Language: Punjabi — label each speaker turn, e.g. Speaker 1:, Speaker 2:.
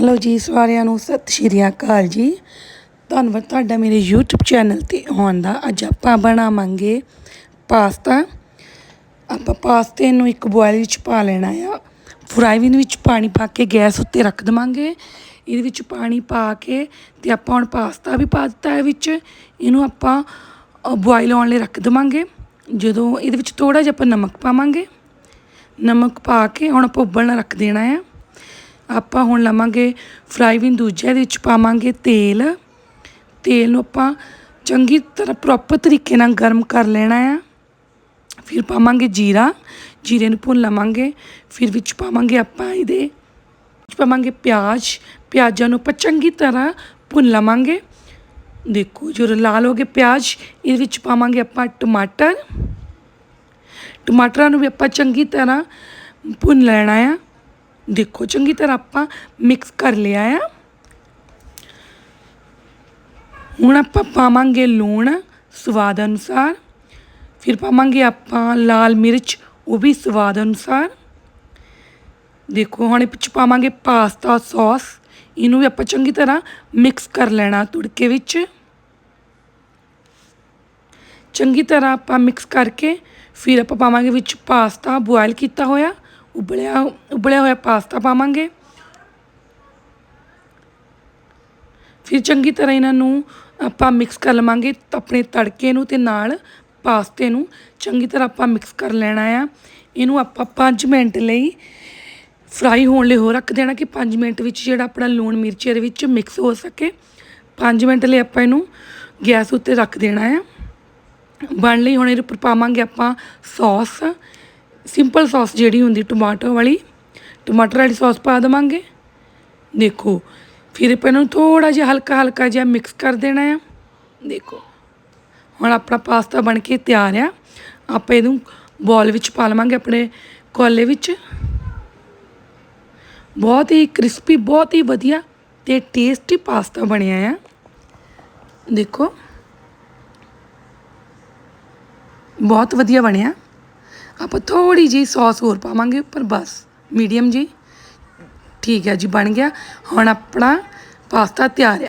Speaker 1: ਹੈਲੋ ਜੀ ਸਾਰਿਆਂ ਨੂੰ ਸਤਿ ਸ਼੍ਰੀ ਅਕਾਲ ਜੀ। ਧੰਨਵਾਦ ਤੁਹਾਡਾ ਮੇਰੇ YouTube ਚੈਨਲ ਤੇ ਆਉਣ ਦਾ। ਅੱਜ ਆਪਾਂ ਬਣਾਵਾਂਗੇ ਪਾਸਤਾ। ਆਪਾਂ ਪਾਸਤੇ ਨੂੰ ਇੱਕ ਬੋਇਲ ਵਿੱਚ ਪਾ ਲੈਣਾ ਆ। ਫਰਾਈਵਿਨ ਵਿੱਚ ਪਾਣੀ ਪਾ ਕੇ ਗੈਸ ਉੱਤੇ ਰੱਖ ਦੇਵਾਂਗੇ। ਇਹਦੇ ਵਿੱਚ ਪਾਣੀ ਪਾ ਕੇ ਤੇ ਆਪਾਂ ਹੁਣ ਪਾਸਤਾ ਵੀ ਪਾ ਦਿੱਤਾ ਹੈ ਵਿੱਚ। ਇਹਨੂੰ ਆਪਾਂ ਬੋਇਲ ਆਉਣ ਲਈ ਰੱਖ ਦੇਵਾਂਗੇ। ਜਦੋਂ ਇਹਦੇ ਵਿੱਚ ਥੋੜਾ ਜਿਹਾ ਆਪਾਂ ਨਮਕ ਪਾਵਾਂਗੇ। ਨਮਕ ਪਾ ਕੇ ਹੁਣ ਆਪਾਂ ਉਬਲਣ ਰੱਖ ਦੇਣਾ ਆ। ਆਪਾਂ ਹੁਣ ਲਵਾਂਗੇ ਫਰਾਈਵਿਨ ਦੂਜੇ ਦੇ ਵਿੱਚ ਪਾਵਾਂਗੇ ਤੇਲ। ਤੇਲ ਨੂੰ ਆਪਾਂ ਚੰਗੀ ਤਰ੍ਹਾਂ ਪ੍ਰੋਪਰ ਤਰੀਕੇ ਨਾਲ ਗਰਮ ਕਰ ਲੈਣਾ ਆ। ਫਿਰ ਪਾਵਾਂਗੇ ਜੀਰਾ। ਜੀਰੇ ਨੂੰ ਭੁੰਨ ਲਵਾਂਗੇ। ਫਿਰ ਵਿੱਚ ਪਾਵਾਂਗੇ ਆਪਾਂ ਇਹਦੇ। ਵਿੱਚ ਪਾਵਾਂਗੇ ਪਿਆਜ਼। ਪਿਆਜ਼ਾਂ ਨੂੰ ਆਪਾਂ ਚੰਗੀ ਤਰ੍ਹਾਂ ਭੁੰਨ ਲਵਾਂਗੇ। ਦੇਖੋ ਜਦੋਂ ਲਾਲ ਹੋ ਗਏ ਪਿਆਜ਼, ਇਹਦੇ ਵਿੱਚ ਪਾਵਾਂਗੇ ਆਪਾਂ ਟਮਾਟਰ। ਟਮਾਟਰਾਂ ਨੂੰ ਵੀ ਆਪਾਂ ਚੰਗੀ ਤਰ੍ਹਾਂ ਭੁੰਨ ਲੈਣਾ ਆ। ਦੇਖੋ, ਚੰਗੀ ਤਰ੍ਹਾਂ ਆਪਾਂ ਮਿਕਸ ਕਰ ਲਿਆ ਆ। ਹੁਣ ਆਪਾਂ ਪਾਵਾਂਗੇ ਲੂਣ ਸਵਾਦ ਅਨੁਸਾਰ, ਫਿਰ ਪਾਵਾਂਗੇ ਆਪਾਂ ਲਾਲ ਮਿਰਚ, ਉਹ ਵੀ ਸਵਾਦ ਅਨੁਸਾਰ। ਦੇਖੋ, ਹੁਣ ਵਿੱਚ ਪਾਵਾਂਗੇ ਪਾਸਤਾ ਸੌਸ, ਇਹਨੂੰ ਵੀ ਆਪਾਂ ਚੰਗੀ ਤਰ੍ਹਾਂ ਮਿਕਸ ਕਰ ਲੈਣਾ ਤੁੜਕੇ ਵਿੱਚ। ਚੰਗੀ ਤਰ੍ਹਾਂ ਆਪਾਂ ਮਿਕਸ ਕਰਕੇ ਫਿਰ ਆਪਾਂ ਪਾਵਾਂਗੇ ਵਿੱਚ ਪਾਸਤਾ ਬੋਇਲ ਕੀਤਾ ਹੋਇਆ। ਉਬਲਿਆ ਉਬਲਿਆ ਹੋਇਆ ਪਾਸਤਾ ਪਾਵਾਂਗੇ। ਫਿਰ ਚੰਗੀ ਤਰ੍ਹਾਂ ਇਹਨਾਂ ਨੂੰ ਆਪਾਂ ਮਿਕਸ ਕਰ ਲਵਾਂਗੇ ਆਪਣੇ ਤੜਕੇ ਨੂੰ ਤੇ ਨਾਲ ਪਾਸਤੇ ਨੂੰ। ਚੰਗੀ ਤਰ੍ਹਾਂ ਆਪਾਂ ਮਿਕਸ ਕਰ ਲੈਣਾ ਆ। ਇਹਨੂੰ ਆਪਾਂ 5 ਮਿੰਟ ਲਈ ਫਰਾਈ ਹੋਣ ਲਈ ਹੋਰ ਰੱਖ ਦੇਣਾ ਕਿ 5 ਮਿੰਟ ਵਿੱਚ ਜਿਹੜਾ ਆਪਣਾ ਲੂਣ ਮਿਰਚ ਇਹਦੇ ਵਿੱਚ ਮਿਕਸ ਹੋ ਸਕੇ। 5 ਮਿੰਟ ਲਈ ਆਪਾਂ ਇਹਨੂੰ ਗੈਸ ਉੱਤੇ ਰੱਖ ਦੇਣਾ ਆ। ਬਣ ਲਈ ਹੁਣ ਇਹਦੇ ਉੱਪਰ ਪਾਵਾਂਗੇ ਆਪਾਂ ਸੌਸ। ਸਿੰਪਲ ਸੌਸ ਜਿਹੜੀ ਹੁੰਦੀ ਟਮਾਟਰ ਵਾਲੀ ਟਮਾਟਰ ਵਾਲੀ ਸੌਸ ਪਾ ਦੇਵਾਂਗੇ। ਦੇਖੋ, ਫਿਰ ਆਪਾਂ ਇਹਨੂੰ ਥੋੜਾ ਜਿਹਾ ਹਲਕਾ ਹਲਕਾ ਜਿਹਾ ਮਿਕਸ ਕਰ ਦੇਣਾ ਆ। ਦੇਖੋ, ਹੁਣ ਆਪਣਾ ਪਾਸਤਾ ਬਣ ਕੇ ਤਿਆਰ ਆ। ਆਪਾਂ ਇਹਨੂੰ ਬੋਲ ਵਿੱਚ ਪਾ ਲਵਾਂਗੇ ਆਪਣੇ ਕੋਲੇ ਵਿੱਚ। ਬਹੁਤ ਹੀ ਕ੍ਰਿਸਪੀ ਬਹੁਤ ਹੀ ਵਧੀਆ ਤੇ ਟੇਸਟੀ ਪਾਸਤਾ ਬਣਿਆ ਆ। ਦੇਖੋ, ਬਹੁਤ ਵਧੀਆ ਬਣਿਆ। ਆਪਾਂ ਥੋੜੀ ਜੀ ਸੌਸ ਹੋਰ ਪਾਵਾਂਗੇ ਉੱਪਰ, ਬਸ। ਮੀਡੀਅਮ ਜੀ। ਠੀਕ ਹੈ ਜੀ, ਬਣ ਗਿਆ। ਹੁਣ ਆਪਣਾ ਪਾਸਤਾ ਤਿਆਰ ਹੈ।